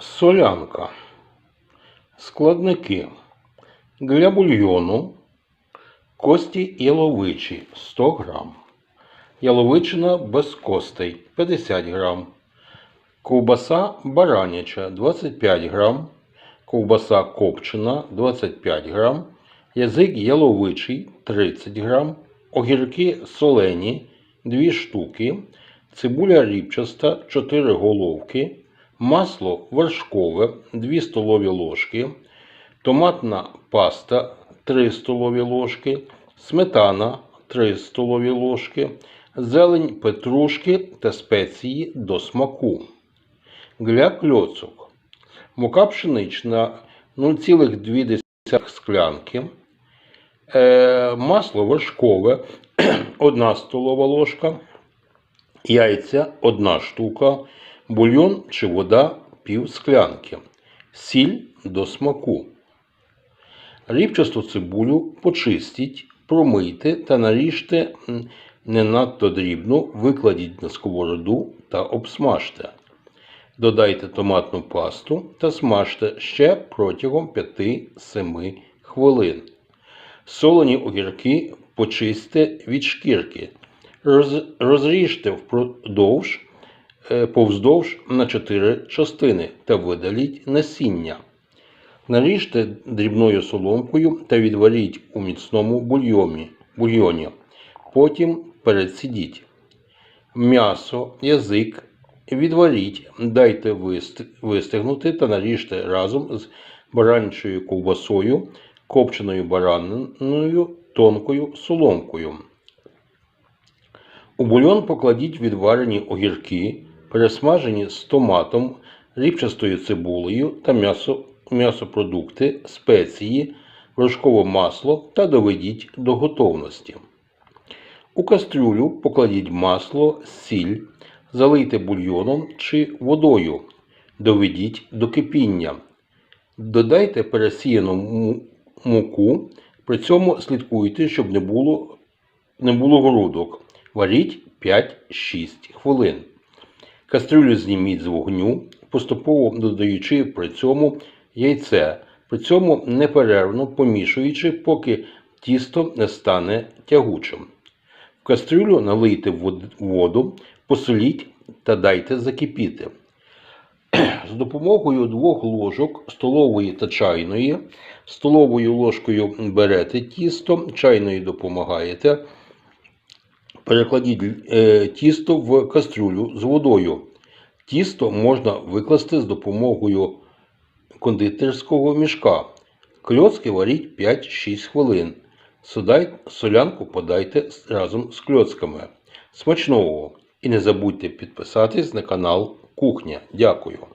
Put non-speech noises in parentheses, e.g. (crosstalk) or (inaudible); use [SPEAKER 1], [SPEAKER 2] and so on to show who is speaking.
[SPEAKER 1] Солянка. Складники. Для бульйону кості яловичі 100 грам. Яловичина без костей 50 грам. Ковбаса бараняча 25 грам. Ковбаса копчена 25 грам. Язик яловичий 30 грам. Огірки солені 2 штуки. Цибуля ріпчаста 4 головки. Масло вершкове 2 столові ложки. Томатна паста 3 столові ложки. Сметана 3 столові ложки. Зелень петрушки та спеції до смаку. Для кльоцок. Мука пшенична 0,2 склянки. Е, масло вершкове (clears throat) 1 столова ложка. Яйця 1 штука. Бульйон чи вода пів склянки. Сіль до смаку. Рібчасту цибулю почистіть, промийте та наріжте не надто дрібно, викладіть на сковороду та обсмажте. Додайте томатну пасту та смажте ще протягом 5-7 хвилин. Солені огірки почистьте від шкірки. Роз- розріжте впродовж, повздовж на 4 частини та видаліть насіння. Наріжте дрібною соломкою та відваріть у міцному бульйоні. бульйоні. Потім перецідіть. М'ясо, язик відваріть, дайте вист- вистигнути та наріжте разом з баранчою ковбасою, копченою бараниною, тонкою соломкою. У бульйон покладіть відварені огірки, пересмажені з томатом, ріпчастою цибулею та м'ясо, м'ясопродукти, спеції, вершкове масло та доведіть до готовності. У кастрюлю покладіть масло, сіль, залийте бульйоном чи водою, доведіть до кипіння. Додайте пересіяну муку, при цьому слідкуйте, щоб не було, не було грудок. Варіть 5-6 хвилин. Кастрюлю зніміть з вогню, поступово додаючи при цьому яйце, при цьому неперервно помішуючи, поки тісто не стане тягучим. В кастрюлю налийте вод- воду, посоліть та дайте закипіти. З допомогою двох ложок столової та чайної, столовою ложкою берете тісто, чайною допомагаєте. Перекладіть е, тісто в кастрюлю з водою. Тісто можна викласти з допомогою кондитерського мішка. Кльоцки варіть 5-6 хвилин. Солянку подайте разом з кльоцками. Смачного! І не забудьте підписатись на канал Кухня. Дякую.